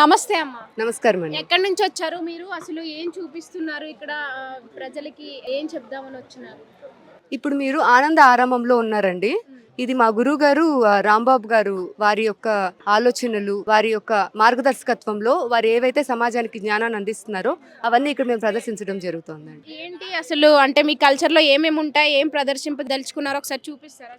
నమస్తే అమ్మ. నమస్కారం అండి. ఎక్కడి నుంచి వచ్చారు మీరు? అసలు ఏం చూపిస్తున్నారు ఇక్కడ ప్రజలకి ఏం చెప్దామని వచ్చినారు? ఇప్పుడు మీరు ఆనంద ఆరామంలో ఉన్నారండి. ఇది మా గురువు గారు రాంబాబు గారు వారి యొక్క ఆలోచనలు వారి యొక్క మార్గదర్శకత్వంలో వారు ఏవైతే సమాజానికి జ్ఞానాన్ని అందిస్తున్నారో అవన్నీ ఇక్కడ మేము ప్రదర్శించడం జరుగుతుందండి. ఏంటి అసలు అంటే మీ కల్చర్లో ఏమేమి ఉంటాయి ఏం ప్రదర్శింపదలుచుకున్నారో ఒకసారి చూపిస్తారా.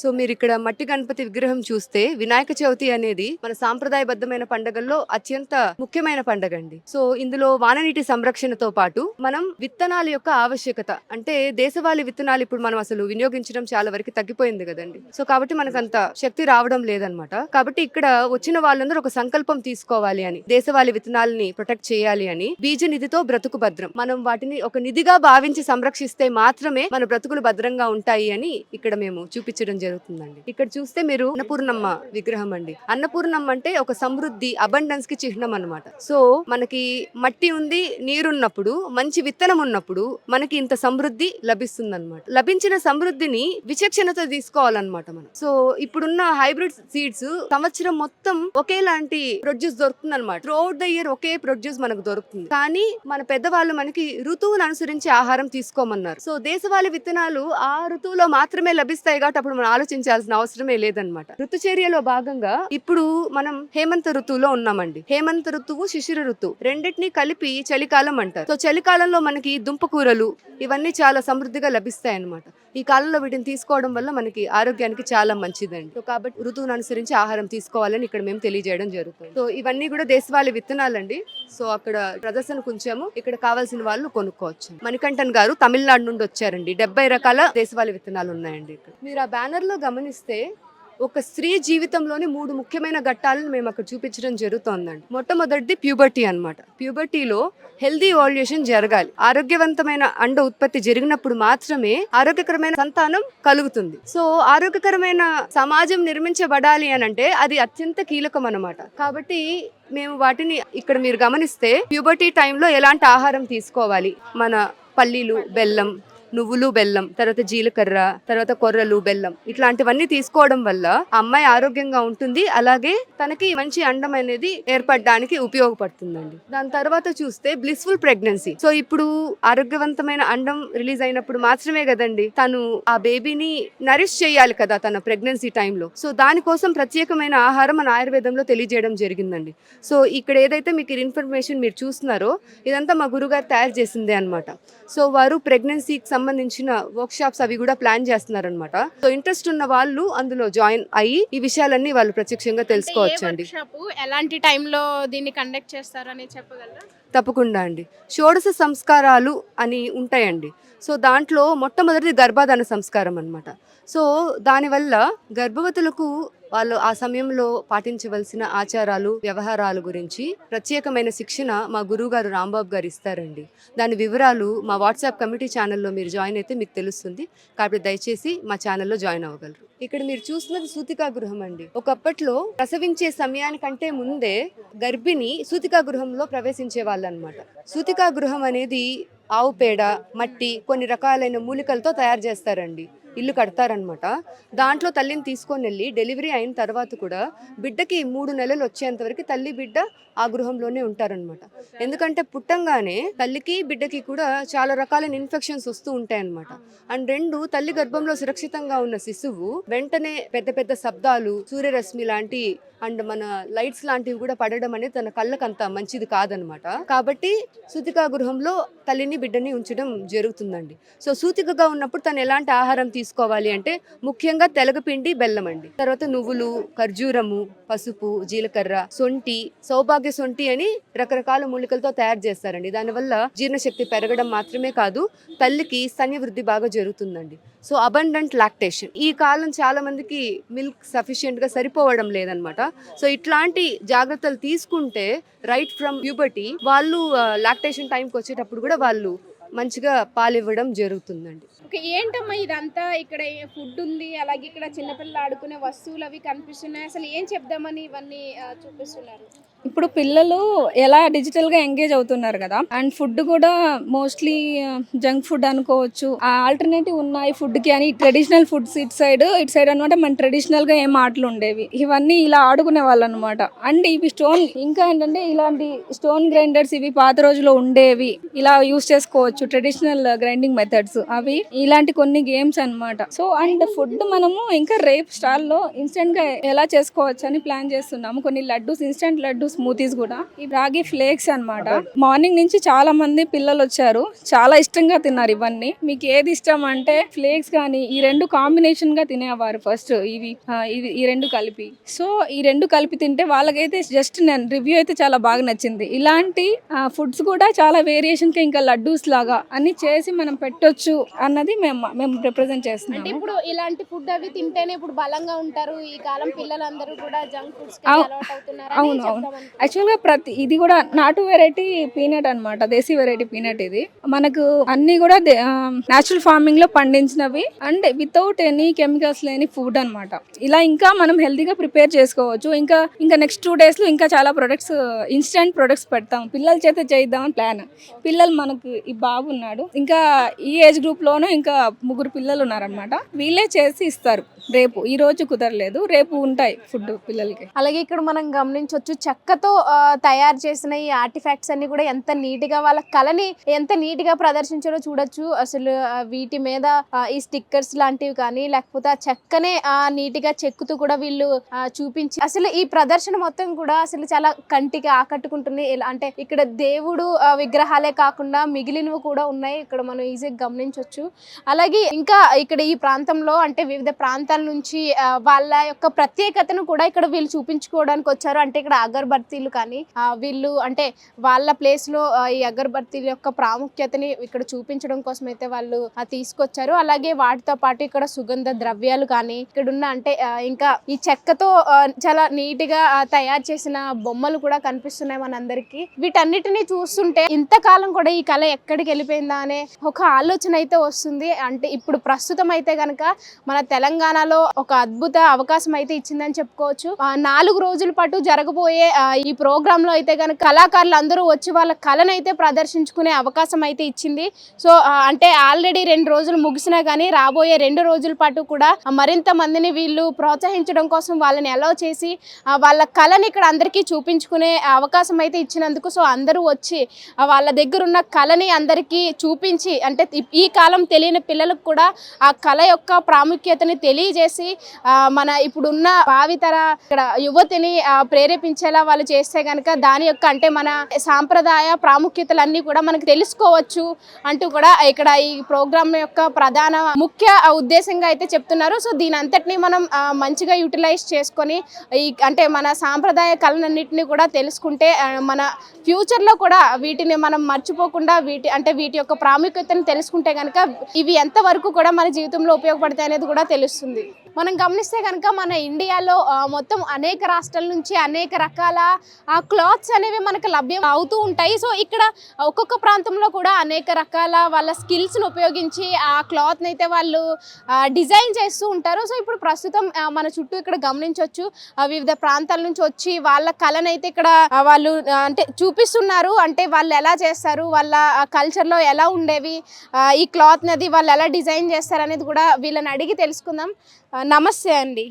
సో మీరు ఇక్కడ మట్టి గణపతి విగ్రహం చూస్తే వినాయక చవితి అనేది మన సాంప్రదాయబద్ధమైన పండుగల్లో అత్యంత ముఖ్యమైన పండుగ అండి సో ఇందులో వాననీటి సంరక్షణతో పాటు మనం విత్తనాల యొక్క ఆవశ్యకత అంటే దేశవాళీ విత్తనాలు ఇప్పుడు మనం అసలు వినియోగించడం చాలా వరకు తగ్గిపోయింది కదండి. సో కాబట్టి మనకు అంత శక్తి రావడం లేదనమాట. కాబట్టి ఇక్కడ వచ్చిన వాళ్ళందరూ ఒక సంకల్పం తీసుకోవాలి అని దేశవాళీ విత్తనాలని ప్రొటెక్ట్ చేయాలి అని బీజ నిధితో బ్రతుకు భద్రం. మనం వాటిని ఒక నిధిగా భావించి సంరక్షిస్తే మాత్రమే మన బ్రతుకులు భద్రంగా ఉంటాయి అని ఇక్కడ మేము చూపించడం జరుగుతుందండి. ఇక్కడ చూస్తే మీరు అన్నపూర్ణమ్మ విగ్రహం అండి. అన్నపూర్ణమ్మ అంటే ఒక సమృద్ధి అబండెన్స్కి చిహ్నం అన్నమాట. సో మనకి మట్టి ఉంది నీరున్నప్పుడు మంచి విత్తనం ఉన్నప్పుడు మనకి ఇంత సమృద్ధి లభిస్తుంది అనమాట లభించిన సమృద్ధిని విచక్షణతో తీసుకోవాలన్నమాట మనం. సో ఇప్పుడున్న హైబ్రిడ్ సీడ్స్ సంవత్సరం మొత్తం ఒకేలాంటి ప్రొడ్యూస్ దొరుకుతుంది అనమాట త్రూఅవుట్ ద ఇయర్ ఒకే ప్రొడ్యూస్ మనకు దొరుకుతుంది. కానీ మన పెద్దవాళ్ళు మనకి ఋతువును అనుసరించి ఆహారం తీసుకోమన్నారు. సో దేశవాళీ విత్తనాలు ఆ ఋతువులో మాత్రమే లభిస్తాయి కాబట్టి అప్పుడు మనం ఆలోచించాల్సిన అవసరమే లేదనమాట ఋతుచర్యలో భాగంగా ఇప్పుడు మనం హేమంత ఋతువులో ఉన్నామండి. హేమంత ఋతువు శిశిర ఋతువు రెండింటినీ కలిపి చలికాలం అంటారు. సో చలికాలంలో మనకి దుంపకూరలు ఇవన్నీ చాలా సమృద్ధిగా లభిస్తాయి అనమాట ఈ కాలంలో వీటిని తీసుకోవడం వల్ల మనకి ఆరోగ్యానికి చాలా మంచిదండి. సో కాబట్టి ఋతువును అనుసరించి ఆహారం తీసుకోవాలని ఇక్కడ మేము తెలియజేయడం జరుగుతుంది. సో ఇవన్నీ కూడా దేశవాళీ విత్తనాలండి. సో అక్కడ ప్రదర్శనకు ఉంచాము ఇక్కడ కావాల్సిన వాళ్ళు కొనుక్కోవచ్చు. మణికంఠన్ గారు తమిళనాడు నుండి వచ్చారండి. డెబ్బై రకాల దేశవాళీ విత్తనాలు ఉన్నాయండి ఇక్కడ. మీరు ఆ బ్యానర్ లో గమనిస్తే ఒక స్త్రీ జీవితంలోని మూడు ముఖ్యమైన ఘట్టాలను మేము అక్కడ చూపించడం జరుగుతోందండి. మొట్టమొదటిది ప్యూబర్టీ అన్నమాట. ప్యూబర్టీలో హెల్దీ ఓల్యుయేషన్ జరగాలి. ఆరోగ్యవంతమైన అండ ఉత్పత్తి జరిగినప్పుడు మాత్రమే ఆరోగ్యకరమైన సంతానం కలుగుతుంది. సో ఆరోగ్యకరమైన సమాజం నిర్మించబడాలి అని అంటే అది అత్యంత కీలకం అనమాట కాబట్టి మేము వాటిని ఇక్కడ మీరు గమనిస్తే ప్యూబర్టీ టైంలో ఎలాంటి ఆహారం తీసుకోవాలి? మన పల్లీలు బెల్లం నువ్వులు బెల్లం తర్వాత జీలకర్ర తర్వాత కొర్రలు బెల్లం ఇట్లాంటివన్నీ తీసుకోవడం వల్ల ఆ అమ్మాయి ఆరోగ్యంగా ఉంటుంది. అలాగే తనకి మంచి అండం అనేది ఏర్పడడానికి ఉపయోగపడుతుందండి. దాని తర్వాత చూస్తే బ్లిస్ఫుల్ ప్రెగ్నెన్సీ సో ఇప్పుడు ఆరోగ్యవంతమైన అండం రిలీజ్ అయినప్పుడు మాత్రమే కదండి తను ఆ బేబీని నరిష్ చేయాలి కదా తన ప్రెగ్నెన్సీ టైంలో సో దానికోసం ప్రత్యేకమైన ఆహారం మన ఆయుర్వేదంలో తెలియజేయడం జరిగిందండి. సో ఇక్కడ ఏదైతే మీకు ఇన్ఫర్మేషన్ మీరు చూస్తున్నారో ఇదంతా మా గురుగారు తయారు చేసిందే అన్నమాట. సో వారు ప్రెగ్నెన్సీకి సంబంధించిన వర్క్ షాప్స్ అవి కూడా ప్లాన్ చేస్తున్నారనమాట సో ఇంట్రెస్ట్ ఉన్న వాళ్ళు అందులో జాయిన్ అయ్యి ఈ విషయాలన్నీ వాళ్ళు ప్రత్యక్షంగా తెలుసుకోవచ్చు అండి ఎలాంటి టైంలో దీన్ని కండక్ట్ చేస్తారు అనేది చెప్పగలరా? తప్పకుండా అండి. షోడశ సంస్కారాలు అని ఉంటాయండి. సో దాంట్లో మొట్టమొదటిది గర్భాధాన సంస్కారం అన్నమాట. సో దానివల్ల గర్భవతులకు వాళ్ళు ఆ సమయంలో పాటించవలసిన ఆచారాలు వ్యవహారాల గురించి ప్రత్యేకమైన శిక్షణ మా గురువుగారు రాంబాబు గారు ఇస్తారండి. దాని వివరాలు మా వాట్సాప్ కమిటీ ఛానల్లో మీరు జాయిన్ అయితే మీకు తెలుస్తుంది. కాబట్టి దయచేసి మా ఛానల్లో జాయిన్ అవ్వగలరు. ఇక్కడ మీరు చూస్తున్నది సూతికా గృహం అండి. ఒకప్పట్లో ప్రసవించే సమయానికంటే ముందే గర్భిణి సూతికా గృహంలో ప్రవేశించే వాళ్ళు అనమాట సూతికా గృహం అనేది ఆవు పేడ మట్టి కొన్ని రకాలైన మూలికలతో తయారు చేస్తారండి. ఇల్లు కడతారనమాట. దాంట్లో తల్లిని తీసుకొని వెళ్ళి డెలివరీ అయిన తర్వాత కూడా బిడ్డకి మూడు నెలలు వచ్చేంత వరకు తల్లి బిడ్డ ఆ గృహంలోనే ఉంటారనమాట. ఎందుకంటే పుట్టంగానే తల్లికి బిడ్డకి కూడా చాలా రకాలైన ఇన్ఫెక్షన్స్ వస్తూ ఉంటాయన్నమాట అండ్ రెండు తల్లి గర్భంలో సురక్షితంగా ఉన్న శిశువు వెంటనే పెద్ద పెద్ద శబ్దాలు సూర్యరశ్మి లాంటి అండ్ మన లైట్స్ లాంటివి కూడా పడడం అనేది తన కళ్ళకు అంత మంచిది కాదనమాట. కాబట్టి సూతికా గృహంలో తల్లిని బిడ్డని ఉంచడం జరుగుతుందండి. సో సూతికగా ఉన్నప్పుడు తను ఎలాంటి ఆహారం తీసుకోవాలి అంటే ముఖ్యంగా తెలగపిండి బెల్లం అండి. తర్వాత నువ్వులు ఖర్జూరము పసుపు జీలకర్ర సొంటి సౌభాగ్య సొంటి అని రకరకాల మూలికలతో తయారు చేస్తారండి. దానివల్ల జీర్ణశక్తి పెరగడం మాత్రమే కాదు తల్లికి స్తన్య వృద్ధి బాగా జరుగుతుందండి. సో అబండెంట్ లాక్టేషన్ ఈ కాలం చాలా మందికి మిల్క్ సఫిషియెంట్గా సరిపోవడం లేదనమాట. సో ఇట్లాంటి జాగ్రత్తలు తీసుకుంటే రైట్ ఫ్రమ్ ప్యూబర్టీ వాళ్ళు లాక్టేషన్ టైంకి వచ్చేటప్పుడు కూడా వాళ్ళు మంచిగా పాలివ్వడం జరుగుతుందండి. ఓకే ఏంటమ్మా ఇదంతా? ఇక్కడ ఫుడ్ ఉంది అలాగే ఇక్కడ చిన్నపిల్లలు ఆడుకునే వస్తువులు అవి కనిపిస్తున్నాయి. అసలు ఏం చెప్దామని ఇవన్నీ చూపిస్తున్నారు? ఇప్పుడు పిల్లలు ఎలా డిజిటల్గా ఎంగేజ్ అవుతున్నారు కదా అండ్ ఫుడ్ కూడా మోస్ట్లీ జంక్ ఫుడ్ అనుకోవచ్చు. ఆ ఆల్టర్నేటివ్ ఉన్నాయి ఫుడ్కి అని ట్రెడిషనల్ ఫుడ్స్ ఇటు సైడ్ ఇటు సైడ్ అనమాట మన ట్రెడిషనల్గా ఏం ఆటలు ఉండేవి. ఇవన్నీ ఇలా ఆడుకునే వాళ్ళు అనమాట అండ్ ఇవి స్టోన్ ఇంకా ఏంటంటే ఇలాంటి స్టోన్ గ్రైండర్స్ ఇవి పాత రోజుల్లో ఉండేవి. ఇలా యూస్ చేసుకోవచ్చు. ట్రెడిషనల్ గ్రైండింగ్ మెథడ్స్ అవి ఇలాంటి కొన్ని గేమ్స్ అన్నమాట. సో అండ్ ఫుడ్ మనము ఇంకా రేపు స్టాల్లో ఇన్స్టెంట్గా ఎలా చేసుకోవచ్చు అని ప్లాన్ చేస్తున్నాము. కొన్ని లడ్డూస్ ఇన్స్టెంట్ లడ్డు స్మూతీస్ కూడా. ఈ రాగి ఫ్లేక్స్ అన్నమాట. మార్నింగ్ నుంచి చాలా మంది పిల్లలు వచ్చారు. చాలా ఇష్టంగా తిన్నారు ఇవన్నీ. మీకు ఏది ఇష్టం అంటే ఫ్లేక్స్ కానీ ఈ రెండు కాంబినేషన్గా తినేవారు ఫస్ట్ ఇవి ఇవి ఈ రెండు కలిపి. సో ఈ రెండు కలిపి తింటే వాళ్ళకైతే జస్ట్ నేను రివ్యూ అయితే చాలా బాగా నచ్చింది. ఇలాంటి ఫుడ్స్ కూడా చాలా వేరియేషన్కి ఇంకా లడ్డూస్ లాగా అన్ని చేసి మనం పెట్టొచ్చు అన్నది మేము మేము రిప్రజెంట్ అంటే చేస్తున్నాము ఇప్పుడు ఇలాంటి ఫుడ్ అవి తింటేనే ఇప్పుడు బలంగా ఉంటారు. ఈ కాలం పిల్లలందరూ కూడా జంక్ ఫుడ్స్ అవును, అవును. యాక్చువల్గా ప్రతి ఇది కూడా నాటు వెరైటీ పీనట్ అన్నమాట దేశీ వెరైటీ పీనట్ ఇది. మనకు అన్ని కూడా నేచురల్ ఫార్మింగ్లో పండించినవి అండ్ వితౌట్ ఎనీ కెమికల్స్ లేని ఫుడ్ అన్నమాట. ఇలా ఇంకా మనం హెల్తీగా ప్రిపేర్ చేసుకోవచ్చు. ఇంకా ఇంకా నెక్స్ట్ టూ డేస్లో ఇంకా చాలా ప్రొడక్ట్స్ ఇన్స్టెంట్ ప్రొడక్ట్స్ పెడతాం. పిల్లల చేత చేద్దామని ప్లాన్ పిల్లలు మనకు ఈ బాబు ఉన్నాడు ఇంకా ఈ ఏజ్ గ్రూప్ లోనూ ఇంకా ముగ్గురు పిల్లలు ఉన్నారనమాట వీళ్ళే చేసి ఇస్తారు. రేపు ఈ రోజు కుదరలేదు. రేపు ఉంటాయి ఫుడ్ పిల్లలకి. అలాగే ఇక్కడ మనం గమనించవచ్చు చెక్కతో తయారు చేసిన ఈ ఆర్టిఫాక్ట్స్ అన్ని కూడా ఎంత నీట్గా వాళ్ళ కళని ఎంత నీట్గా ప్రదర్శించారో చూడొచ్చు. అసలు వీటి మీద ఈ స్టిక్కర్స్ లాంటివి కానీ లేకపోతే ఆ చెక్కనే ఆ, నీట్గా చెక్కుతూ కూడా వీళ్ళు చూపించి అసలు ఈ ప్రదర్శన మొత్తం కూడా అసలు చాలా కంటికి ఆకట్టుకుంటుంది. అంటే ఇక్కడ దేవుడు విగ్రహాలే కాకుండా మిగిలినవి కూడా ఉన్నాయి. ఇక్కడ మనం ఈజీగా గమనించవచ్చు అలాగే ఇంకా ఇక్కడ ఈ ప్రాంతంలో అంటే వివిధ ప్రాంతాల నుంచి వాళ్ళ యొక్క ప్రత్యేకతను కూడా ఇక్కడ వీళ్ళు చూపించుకోవడానికి వచ్చారు. అంటే ఇక్కడ అగర్బత్తీలు కానీ వీళ్ళు అంటే వాళ్ళ ప్లేస్లో ఈ అగర్బత్తీల యొక్క ప్రాముఖ్యతని ఇక్కడ చూపించడం కోసం అయితే వాళ్ళు తీసుకొచ్చారు. అలాగే వాటితో పాటు ఇక్కడ సుగంధ ద్రవ్యాలు కానీ ఇక్కడ ఉన్న అంటే ఇంకా ఈ చెక్కతో చాలా నీట్గా తయారు చేసిన బొమ్మలు కూడా కనిపిస్తున్నాయి మనందరికి. వీటన్నిటిని చూస్తుంటే ఇంతకాలం కూడా ఈ కళ ఎక్కడికి వెళ్ళిపోయిందా అనే ఒక ఆలోచన అయితే వస్తుంది. అంటే ఇప్పుడు ప్రస్తుతం అయితే కనుక మన తెలంగాణ తెలంగాణలో ఒక అద్భుత అవకాశం అయితే ఇచ్చిందని చెప్పుకోవచ్చు. నాలుగు రోజుల పాటు జరగబోయే ఈ ప్రోగ్రామ్లో అయితే కనుక కళాకారులు అందరూ వచ్చి వాళ్ళ కళను అయితే ప్రదర్శించుకునే అవకాశం అయితే ఇచ్చింది. సో అంటే ఆల్రెడీ రెండు రోజులు ముగిసినా కానీ రాబోయే రెండు రోజుల పాటు కూడా మరింత మందిని వీళ్ళు ప్రోత్సహించడం కోసం వాళ్ళని అలౌ చేసి వాళ్ళ కళని ఇక్కడ అందరికీ చూపించుకునే అవకాశం అయితే ఇచ్చినందుకు సో అందరూ వచ్చి వాళ్ళ దగ్గర ఉన్న కళని అందరికీ చూపించి అంటే ఈ- కాలం తెలియని పిల్లలకు కూడా ఆ కళ యొక్క ప్రాముఖ్యతని తెలియ చేసి మన ఇప్పుడున్న భావితర ఇక్కడ యువతిని ప్రేరేపించేలా వాళ్ళు చేస్తే కనుక దాని యొక్క అంటే మన సాంప్రదాయ ప్రాముఖ్యతలన్నీ కూడా మనకు తెలుసుకోవచ్చు అంటూ కూడా ఇక్కడ ఈ ప్రోగ్రామ్ యొక్క ప్రధాన ముఖ్య ఉద్దేశంగా అయితే చెప్తున్నారు. సో దీని అంతటిని మనం మంచిగా యూటిలైజ్ చేసుకొని ఈ అంటే మన సాంప్రదాయ కళనన్నింటినీ కూడా తెలుసుకుంటే మన ఫ్యూచర్లో కూడా వీటిని మనం మర్చిపోకుండా వీటి అంటే వీటి యొక్క ప్రాముఖ్యతను తెలుసుకుంటే కనుక ఇవి ఎంతవరకు కూడా మన జీవితంలో ఉపయోగపడతాయి అనేది కూడా తెలుస్తుంది. మనం గమనిస్తే కనుక మన ఇండియాలో మొత్తం అనేక రాష్ట్రాల నుంచి అనేక రకాల ఆ క్లాత్స్ అనేవి మనకు లభ్యం అవుతూ ఉంటాయి. సో ఇక్కడ ఒక్కొక్క ప్రాంతంలో కూడా అనేక రకాల వాళ్ళ స్కిల్స్ని ఉపయోగించి ఆ క్లాత్ని అయితే వాళ్ళు డిజైన్ చేస్తూ ఉంటారు. సో ఇప్పుడు ప్రస్తుతం మన చుట్టూ ఇక్కడ గమనించవచ్చు వివిధ ప్రాంతాల నుంచి వచ్చి వాళ్ళ కళను అయితే ఇక్కడ వాళ్ళు అంటే చూపిస్తున్నారు. అంటే వాళ్ళు ఎలా చేస్తారు వాళ్ళ కల్చర్లో ఎలా ఉండేవి ఈ క్లాత్ నది వాళ్ళు ఎలా డిజైన్ చేస్తారు అనేది కూడా వీళ్ళని అడిగి తెలుసుకుందాం. నమస్తే అండి.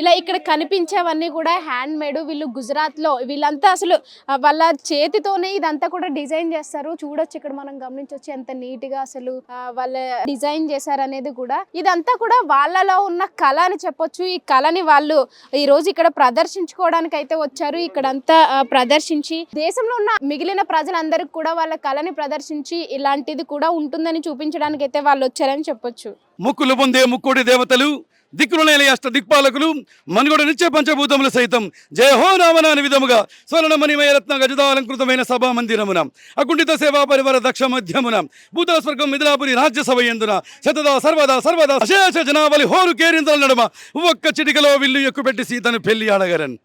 ఇలా ఇక్కడ కనిపించేవన్నీ కూడా హ్యాండ్ మేడ్ వీళ్ళు గుజరాత్లో వీళ్ళంతా అసలు వాళ్ళ చేతితోనే ఇదంతా కూడా డిజైన్ చేస్తారు. చూడొచ్చు ఇక్కడ మనం గమనించవచ్చు ఎంత నీట్గా అసలు వాళ్ళ డిజైన్ చేశారు అనేది కూడా. ఇదంతా కూడా వాళ్ళలో ఉన్న కళ అని చెప్పొచ్చు. ఈ కళని వాళ్ళు ఈ రోజు ఇక్కడ ప్రదర్శించుకోవడానికి అయితే వచ్చారు. ఇక్కడంతా ప్రదర్శించి దేశంలో ఉన్న మిగిలిన ప్రజలందరికీ కూడా వాళ్ళ కళని ప్రదర్శించి ఇలాంటిది కూడా ఉంటుందని చూపించడానికి అయితే వాళ్ళు వచ్చారని చెప్పొచ్చు. ముక్కులు పొందే ముక్కోటి దేవతలు దిక్కులనేని అష్ట దిక్పాలకులు మనుగడ నిత్య పంచభూతములు సైతం జయహో రామన అని విధముగా స్వర్ణమణిమయ రత్న గజదాలంకృతమైన సభా మందిరమున అకుంఠిత సేవా పరివార దక్ష మధ్యమున భూతల స్వర్గం మిథిలాపురి రాజ్యసభ ఎందున శతదా సర్వదా సర్వదా అశేష జనావళి హోరు కేరింతల నడుమ ఒక్క చిటికలో విల్లు ఎక్కుపెట్టి సీతను పెళ్ళి ఆడగరన్.